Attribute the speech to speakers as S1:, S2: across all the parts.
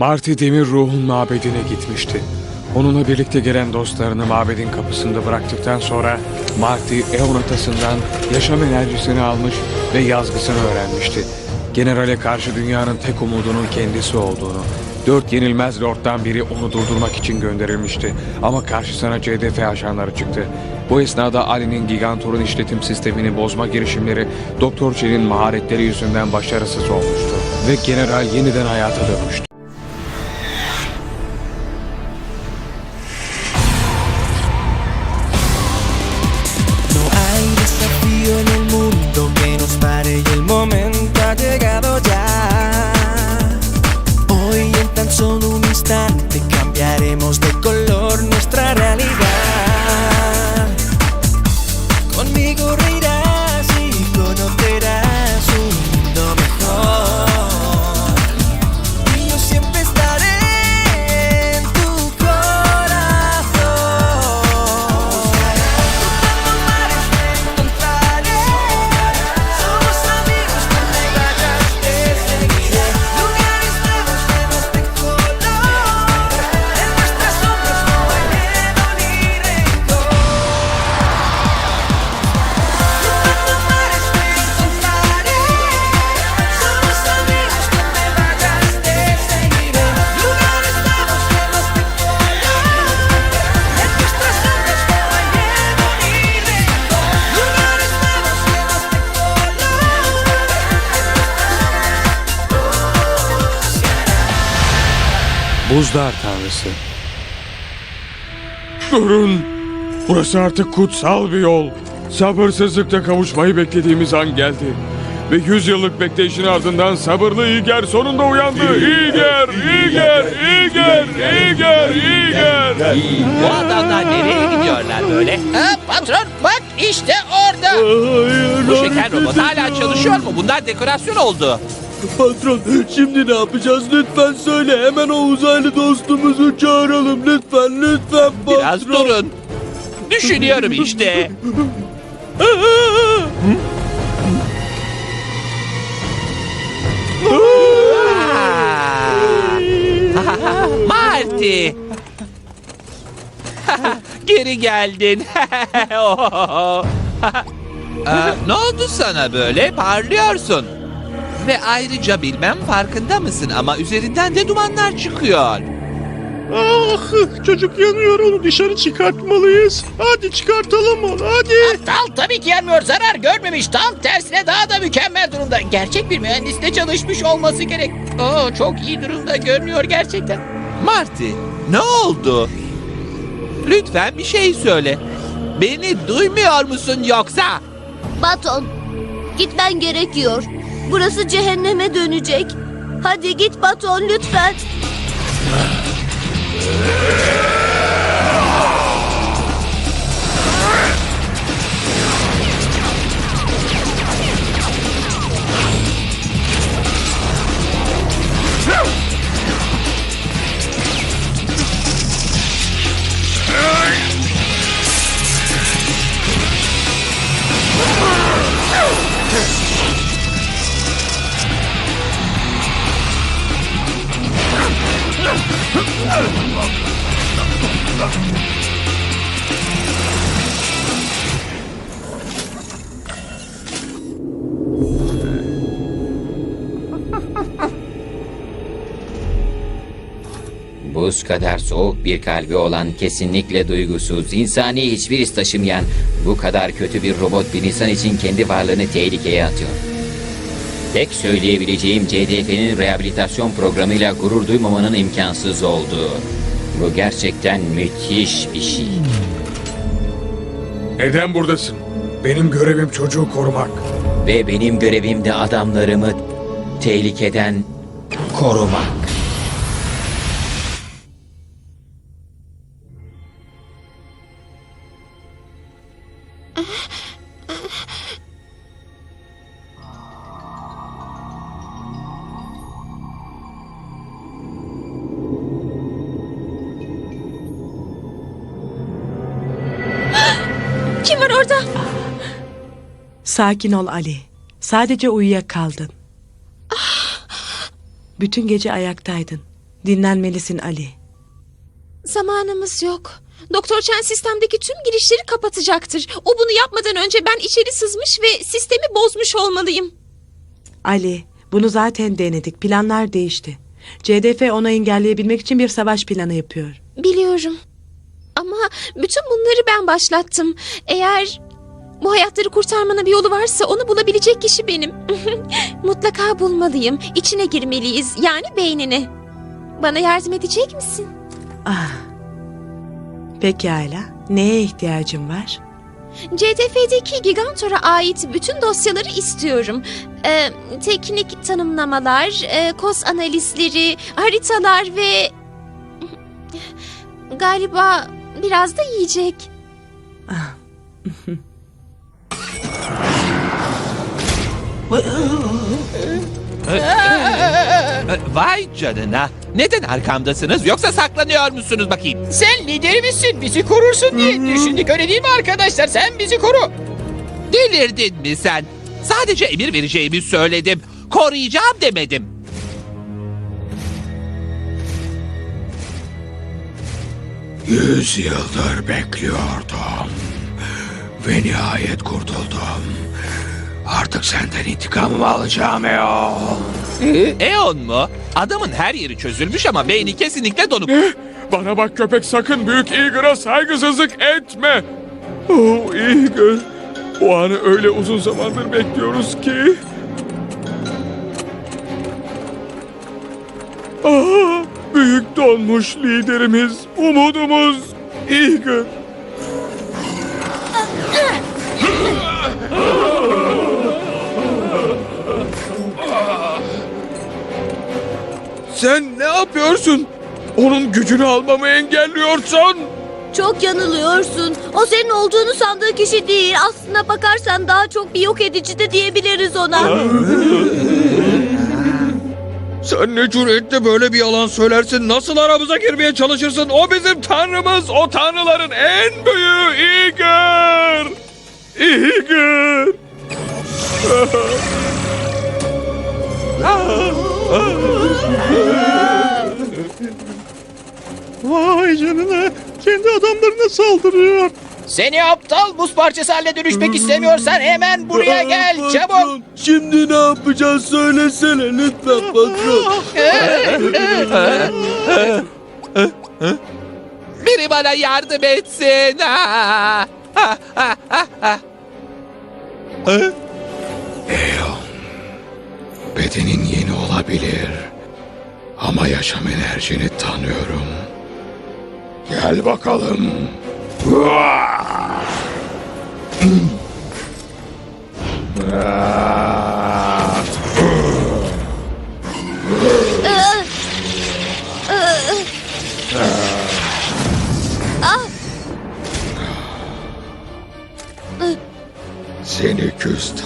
S1: Marty Demir ruhun mabedine gitmişti. Onunla birlikte gelen dostlarını mabedin kapısında bıraktıktan sonra Marty Eon atasından yaşam enerjisini almış ve yazgısını öğrenmişti. Generale karşı dünyanın tek umudunun kendisi olduğunu, dört yenilmez lorddan biri onu durdurmak için gönderilmişti. Ama karşısına CDF ajanları çıktı. Bu esnada Ali'nin Gigantor'un işletim sistemini bozma girişimleri Doktor Chen'in maharetleri yüzünden başarısız olmuştu. Ve general yeniden hayata dönmüştü.
S2: te cambiaremos de color.
S1: Buzlar Tanrısı. Durun! Burası artık kutsal bir yol. Sabırsızlıkla kavuşmayı beklediğimiz an geldi. Ve yüzyıllık bekleyişin ardından sabırlı İlger sonunda uyandı. İlger, İlger, İlger, İlger, İlger.
S3: Bu adamlar nereye gidiyorlar böyle?
S4: Ha, patron bak işte orada.
S3: Bu şeker robot hala çalışıyor mu? Bunlar dekorasyon oldu.
S5: Patron şimdi ne yapacağız lütfen söyle hemen o uzaylı dostumuzu çağıralım lütfen lütfen patron.
S3: Biraz durun. Düşünüyorum işte. Marty. Geri geldin. Aa, ne oldu sana böyle? Parlıyorsun. Ve ayrıca bilmem farkında mısın ama üzerinden de dumanlar çıkıyor.
S5: Ah çocuk yanıyor onu dışarı çıkartmalıyız. Hadi çıkartalım onu hadi.
S4: Tal tabii ki yanmıyor zarar görmemiş. Tam tersine daha da mükemmel durumda. Gerçek bir mühendisle çalışmış olması gerek. Oo, çok iyi durumda görünüyor gerçekten.
S3: Marty, ne oldu? Lütfen bir şey söyle. Beni duymuyor musun yoksa?
S6: Baton, gitmen gerekiyor. Burası cehenneme dönecek. Hadi git Baton lütfen.
S7: Buz kadar soğuk bir kalbi olan kesinlikle duygusuz, insani hiçbir his taşımayan bu kadar kötü bir robot bir insan için kendi varlığını tehlikeye atıyor. Tek söyleyebileceğim CDF'nin rehabilitasyon programıyla gurur duymamanın imkansız olduğu. Bu gerçekten müthiş bir şey.
S1: Neden buradasın? Benim görevim çocuğu korumak.
S7: Ve benim görevim de adamlarımı tehlikeden korumak.
S6: Kim var orada?
S8: Sakin ol Ali. Sadece uyuyakaldın. Bütün gece ayaktaydın. Dinlenmelisin Ali.
S9: Zamanımız yok. Doktor Chen sistemdeki tüm girişleri kapatacaktır. O bunu yapmadan önce ben içeri sızmış ve sistemi bozmuş olmalıyım.
S8: Ali, bunu zaten denedik. Planlar değişti. CDF onu engelleyebilmek için bir savaş planı yapıyor.
S9: Biliyorum. Ama bütün bunları ben başlattım. Eğer bu hayatları kurtarmanın bir yolu varsa onu bulabilecek kişi benim. Mutlaka bulmalıyım. İçine girmeliyiz. Yani beynine. Bana yardım edecek misin?
S8: Ah. Pekala. Neye ihtiyacın var?
S9: CDF'deki Gigantor'a ait bütün dosyaları istiyorum. Ee, teknik tanımlamalar, e, kos analizleri, haritalar ve... Galiba biraz da yiyecek.
S3: Vay canına. Neden arkamdasınız yoksa saklanıyor musunuz bakayım?
S4: Sen liderimizsin bizi korursun diye düşündük öyle değil mi arkadaşlar? Sen bizi koru.
S3: Delirdin mi sen? Sadece emir vereceğimi söyledim. Koruyacağım demedim.
S10: Yüz yıldır bekliyordum. Ve nihayet kurtuldum. Artık senden intikamımı alacağım Eon.
S3: Eon mu? Adamın her yeri çözülmüş ama beyni kesinlikle donuk.
S10: Bana bak köpek sakın büyük Eager'a saygısızlık etme. Oh Eager. O anı öyle uzun zamandır bekliyoruz ki. Ah, büyük donmuş liderimiz, umudumuz Eager. Sen ne yapıyorsun? Onun gücünü almamı engelliyorsun.
S6: Çok yanılıyorsun. O senin olduğunu sandığı kişi değil. Aslına bakarsan daha çok bir yok edici de diyebiliriz ona.
S10: Sen ne cüretle böyle bir yalan söylersin? Nasıl aramıza girmeye çalışırsın? O bizim tanrımız. O tanrıların en büyüğü Iger. Iger. Vay canına. Kendi adamlarına saldırıyor.
S4: Seni aptal buz parçası haline dönüşmek istemiyorsan hemen buraya gel çabuk.
S11: Şimdi ne yapacağız söylesene lütfen patron.
S3: Biri bana yardım etsin. Ah, ah, ah.
S10: Bedenin yeni olabilir. Ama yaşam enerjini tanıyorum. Gel bakalım. Seni küstah.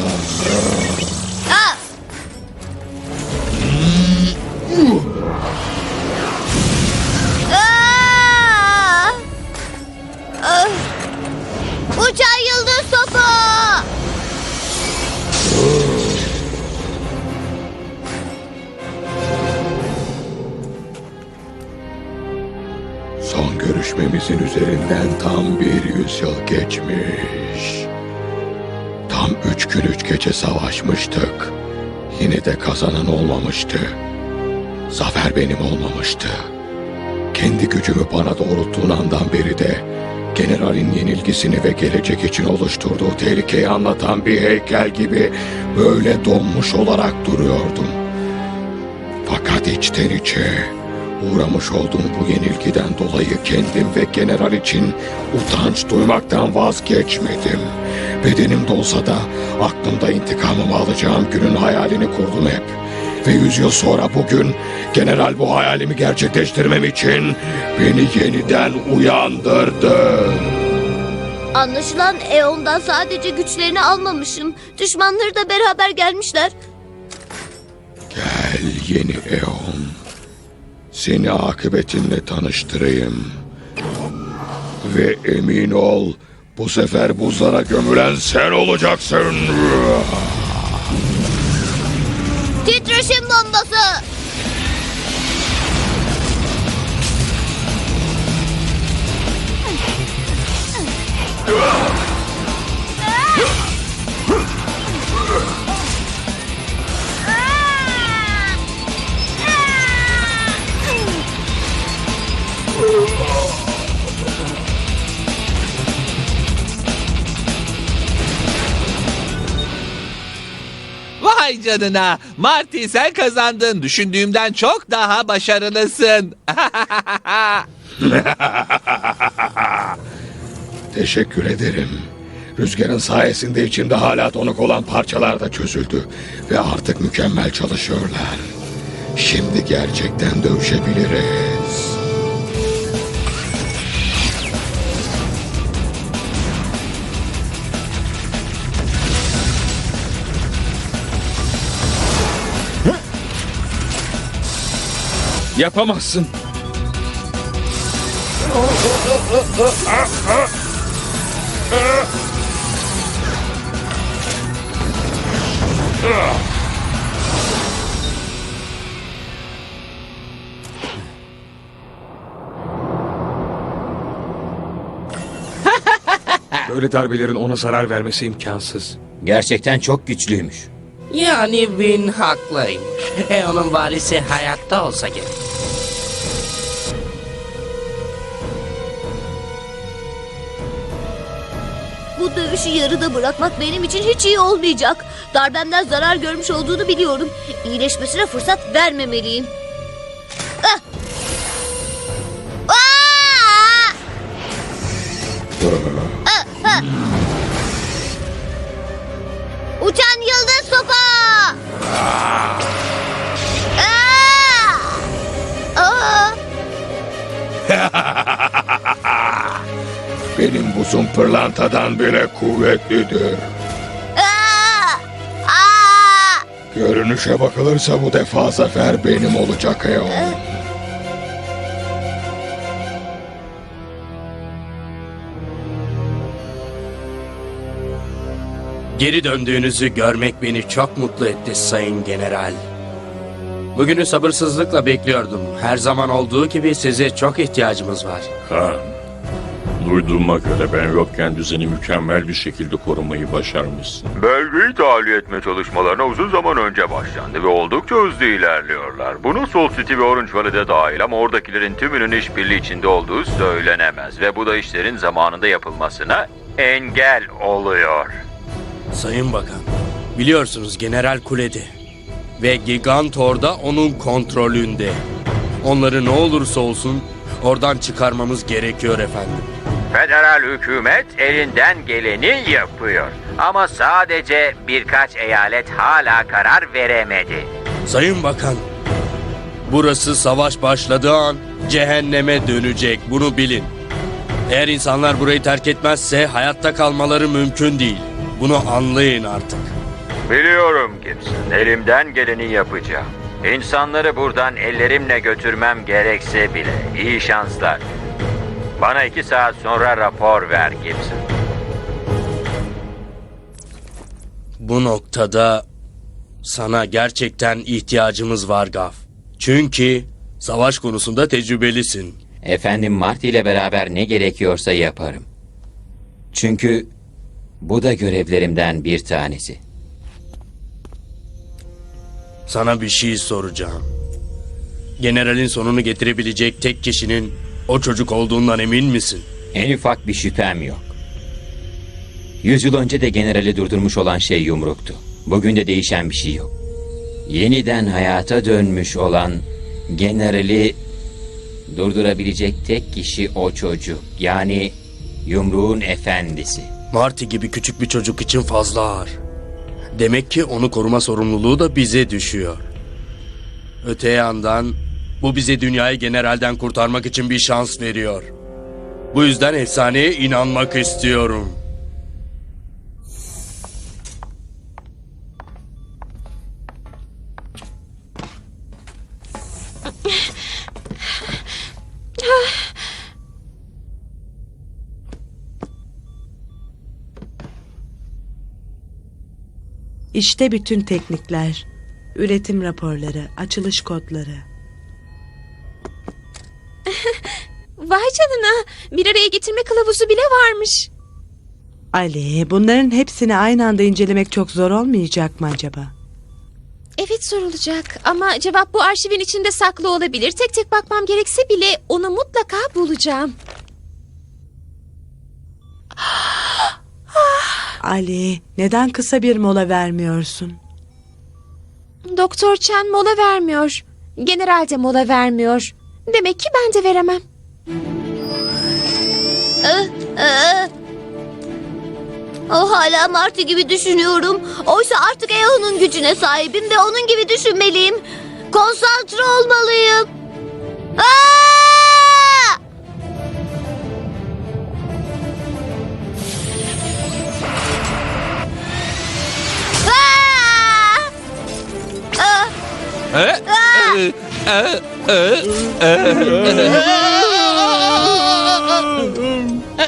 S10: Geçmiş. Tam üç gün üç gece savaşmıştık. Yine de kazanan olmamıştı. Zafer benim olmamıştı. Kendi gücümü bana doğrulttuğun andan beri de generalin yenilgisini ve gelecek için oluşturduğu tehlikeyi anlatan bir heykel gibi böyle donmuş olarak duruyordum. Fakat içten içe uğramış olduğum bu yenilgiden dolayı kendim ve general için utanç duymaktan vazgeçmedim. Bedenim dolsa da aklımda intikamımı alacağım günün hayalini kurdum hep. Ve yüz yıl sonra bugün general bu hayalimi gerçekleştirmem için beni yeniden uyandırdı.
S6: Anlaşılan Eon'dan sadece güçlerini almamışım. Düşmanları da beraber gelmişler.
S10: Gel yeni Eon. Seni akıbetinle tanıştırayım. Ve emin ol bu sefer buzlara gömülen sen olacaksın.
S6: Titreşim bombası!
S3: Vay canına. Marty sen kazandın. Düşündüğümden çok daha başarılısın.
S10: Teşekkür ederim. Rüzgarın sayesinde içimde hala donuk olan parçalar da çözüldü. Ve artık mükemmel çalışıyorlar. Şimdi gerçekten dövüşebiliriz.
S1: Yapamazsın. Böyle darbelerin ona zarar vermesi imkansız.
S7: Gerçekten çok güçlüymüş.
S11: Yani Win haklıymış. E onun varisi hayatta olsa gerek.
S6: Dövüşü yarıda bırakmak benim için hiç iyi olmayacak. Darbemden zarar görmüş olduğunu biliyorum. İyileşmesine fırsat vermemeliyim. Ah! Aa! Ah, ah!
S10: Benim buzum pırlantadan bile kuvvetlidir.
S6: Aa! Aa!
S10: Görünüşe bakılırsa bu defa zafer benim olacak Eon.
S11: Geri döndüğünüzü görmek beni çok mutlu etti Sayın General. Bugünü sabırsızlıkla bekliyordum. Her zaman olduğu gibi size çok ihtiyacımız var.
S12: Ha. Duyduğuma göre ben yokken düzeni mükemmel bir şekilde korumayı başarmışsın.
S13: Bölgeyi tahliye etme çalışmalarına uzun zaman önce başlandı ve oldukça hızlı ilerliyorlar. Bunu Soul City ve Orange Valley'de dahil ama oradakilerin tümünün işbirliği içinde olduğu söylenemez. Ve bu da işlerin zamanında yapılmasına engel oluyor.
S11: Sayın Bakan, biliyorsunuz General Kulede ve Gigantor da onun kontrolünde. Onları ne olursa olsun oradan çıkarmamız gerekiyor efendim.
S13: Federal hükümet elinden geleni yapıyor. Ama sadece birkaç eyalet hala karar veremedi.
S11: Sayın Bakan, burası savaş başladığı an cehenneme dönecek bunu bilin. Eğer insanlar burayı terk etmezse hayatta kalmaları mümkün değil. Bunu anlayın artık.
S13: Biliyorum Gibson. Elimden geleni yapacağım. İnsanları buradan ellerimle götürmem gerekse bile. İyi şanslar. Bana iki saat sonra rapor ver Gibson.
S11: Bu noktada sana gerçekten ihtiyacımız var Gaf. Çünkü savaş konusunda tecrübelisin.
S7: Efendim Marty ile beraber ne gerekiyorsa yaparım. Çünkü bu da görevlerimden bir tanesi.
S11: Sana bir şey soracağım. Generalin sonunu getirebilecek tek kişinin o çocuk olduğundan emin misin?
S7: En ufak bir şüphem yok. Yüzyıl önce de generali durdurmuş olan şey yumruktu. Bugün de değişen bir şey yok. Yeniden hayata dönmüş olan generali durdurabilecek tek kişi o çocuk. Yani yumruğun efendisi.
S11: Marty gibi küçük bir çocuk için fazla ağır. Demek ki onu koruma sorumluluğu da bize düşüyor. Öte yandan bu bize dünyayı generalden kurtarmak için bir şans veriyor. Bu yüzden efsaneye inanmak istiyorum.
S8: İşte bütün teknikler, üretim raporları, açılış kodları.
S9: Vay canına. Bir araya getirme kılavuzu bile varmış.
S8: Ali, bunların hepsini aynı anda incelemek çok zor olmayacak mı acaba?
S9: Evet sorulacak ama cevap bu arşivin içinde saklı olabilir. Tek tek bakmam gerekse bile onu mutlaka bulacağım.
S8: Ali, neden kısa bir mola vermiyorsun?
S9: Doktor Chen mola vermiyor. General de mola vermiyor. Demek ki ben de veremem.
S6: Eh, eh. O hala Marty gibi düşünüyorum. Oysa artık Eon'un gücüne sahibim ve onun gibi düşünmeliyim. Konsantre olmalıyım. Aa! Aa! Aa!
S3: Ee, ee, ee, ee, ee.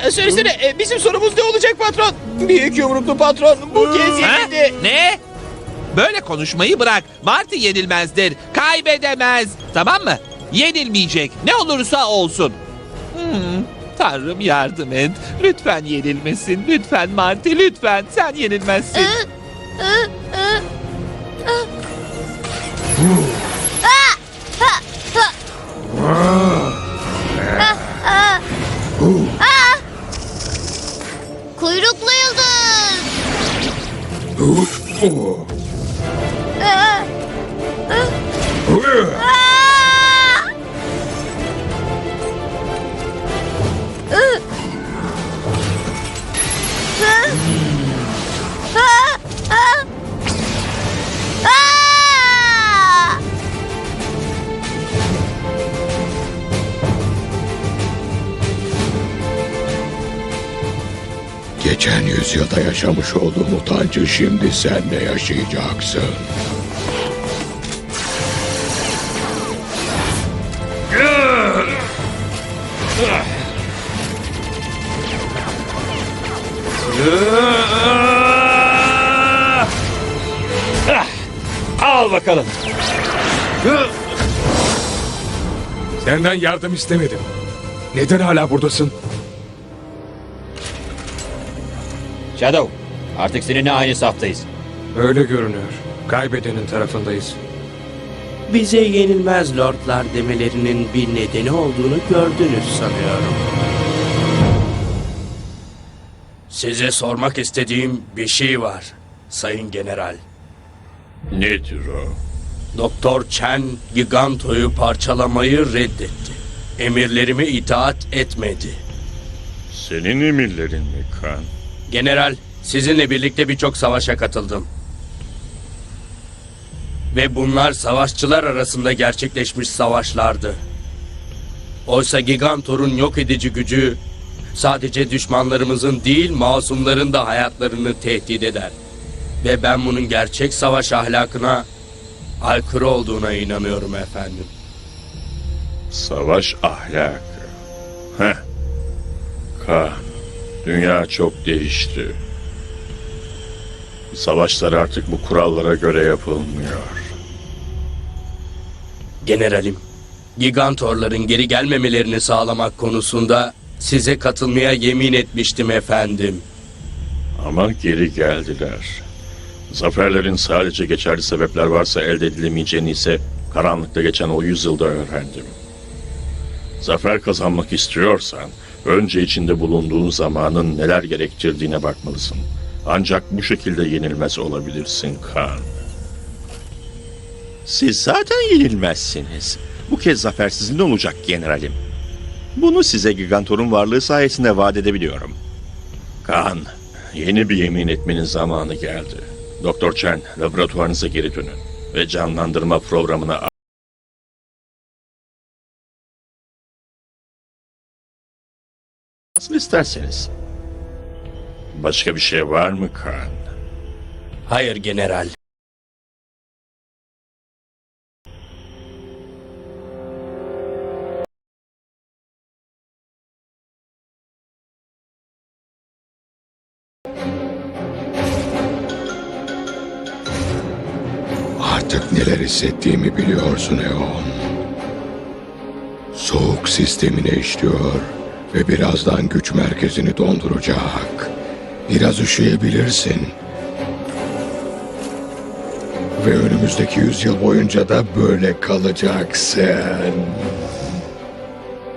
S4: Ee, söylesene e, bizim sorumuz ne olacak patron? Büyük yumruklu patron bu kez
S3: Ha?
S4: yenildi.
S3: Ne? Böyle konuşmayı bırak. Marty yenilmezdir. Kaybedemez. Tamam mı? Yenilmeyecek. Ne olursa olsun. Hmm, Tanrım yardım et. Lütfen yenilmesin. Lütfen Marty lütfen. Sen yenilmezsin.
S6: Aa! Kingwood.
S10: Geçen yüzyılda yaşamış olduğum utancı şimdi sen de yaşayacaksın.
S1: Al bakalım. Senden yardım istemedim. Neden hala buradasın?
S7: Shadow, artık seninle aynı saftayız.
S1: Öyle görünüyor. Kaybedenin tarafındayız.
S11: Bize yenilmez lordlar demelerinin bir nedeni olduğunu gördünüz sanıyorum. Size sormak istediğim bir şey var, Sayın General.
S12: Nedir o?
S11: Doktor Chen Giganto'yu parçalamayı reddetti. Emirlerime itaat etmedi.
S12: Senin emirlerin mi kan?
S11: General, sizinle birlikte birçok savaşa katıldım. Ve bunlar savaşçılar arasında gerçekleşmiş savaşlardı. Oysa Gigantor'un yok edici gücü sadece düşmanlarımızın değil masumların da hayatlarını tehdit eder. Ve ben bunun gerçek savaş ahlakına aykırı olduğuna inanıyorum efendim.
S12: Savaş ahlakı. Heh. Kan. Dünya çok değişti. Savaşlar artık bu kurallara göre yapılmıyor.
S11: Generalim, Gigantorların geri gelmemelerini sağlamak konusunda size katılmaya yemin etmiştim efendim.
S12: Ama geri geldiler. Zaferlerin sadece geçerli sebepler varsa elde edilemeyeceğini ise karanlıkta geçen o yüzyılda öğrendim. Zafer kazanmak istiyorsan önce içinde bulunduğun zamanın neler gerektirdiğine bakmalısın. Ancak bu şekilde yenilmez olabilirsin Kan.
S14: Siz zaten yenilmezsiniz. Bu kez zafer sizin olacak generalim. Bunu size Gigantor'un varlığı sayesinde vaat edebiliyorum.
S12: Kan, yeni bir yemin etmenin zamanı geldi. Doktor Chen, laboratuvarınıza geri dönün ve canlandırma programına
S14: Nasıl isterseniz.
S12: Başka bir şey var mı Kan?
S11: Hayır general.
S10: Artık neler hissettiğimi biliyorsun Eon. Soğuk sistemine işliyor ve birazdan güç merkezini donduracak. Biraz üşüyebilirsin. Ve önümüzdeki yüzyıl boyunca da böyle kalacaksın.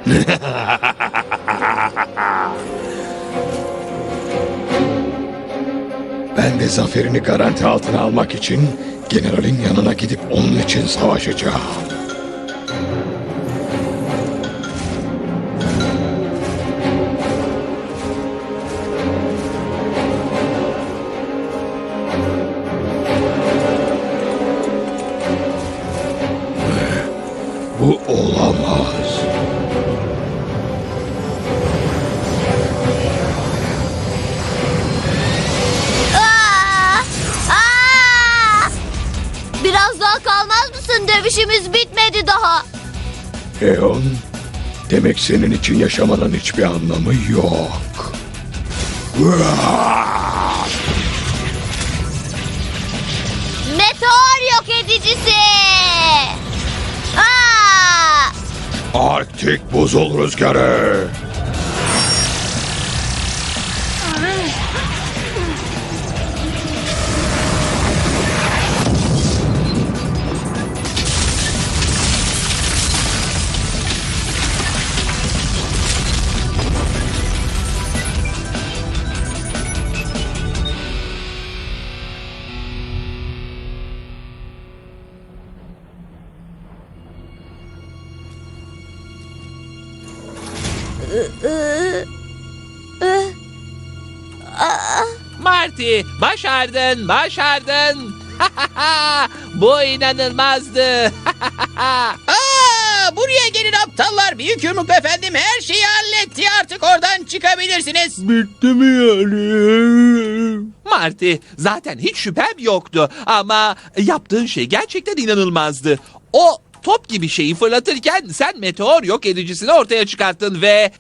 S10: Ben de zaferini garanti altına almak için generalin yanına gidip onun için savaşacağım. Eon, demek senin için yaşamanın hiçbir anlamı yok.
S6: Meteor yok edicisi. Aa!
S10: Arktik buzul rüzgarı.
S3: Marty başardın başardın. Bu inanılmazdı.
S4: Aa, buraya gelin aptallar. Büyük yumruk efendim her şeyi halletti. Artık oradan çıkabilirsiniz.
S5: Bitti mi yani?
S3: Marty zaten hiç şüphem yoktu ama yaptığın şey gerçekten inanılmazdı. O top gibi şeyi fırlatırken sen meteor yok edicisini ortaya çıkarttın ve...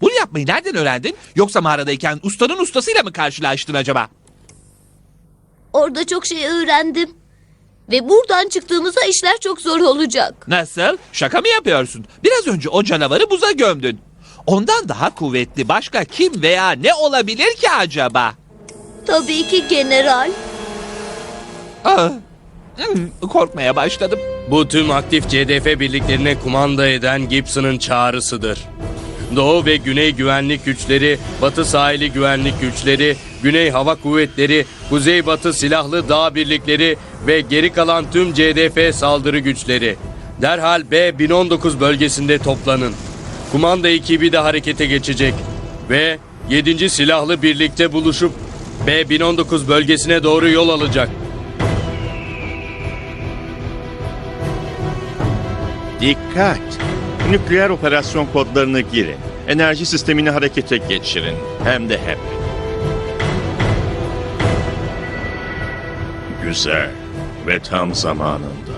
S3: Bunu yapmayı nereden öğrendin? Yoksa mağaradayken ustanın ustasıyla mı karşılaştın acaba?
S6: Orada çok şey öğrendim. Ve buradan çıktığımızda işler çok zor olacak.
S3: Nasıl? Şaka mı yapıyorsun? Biraz önce o canavarı buza gömdün. Ondan daha kuvvetli başka kim veya ne olabilir ki acaba?
S6: Tabii ki general.
S3: Ah, hmm, korkmaya başladım.
S11: Bu tüm aktif CDF birliklerine kumanda eden Gibson'ın çağrısıdır. Doğu ve Güney Güvenlik Güçleri, Batı Sahili Güvenlik Güçleri, Güney Hava Kuvvetleri, Kuzeybatı Silahlı Dağ Birlikleri ve geri kalan tüm CDF saldırı güçleri. Derhal B-1019 bölgesinde toplanın. Kumanda ekibi de harekete geçecek ve 7. Silahlı Birlikte buluşup B-1019 bölgesine doğru yol alacak.
S14: Dikkat! Nükleer operasyon kodlarını girin. Enerji sistemini harekete geçirin. Hem de hep.
S12: Güzel ve tam zamanında.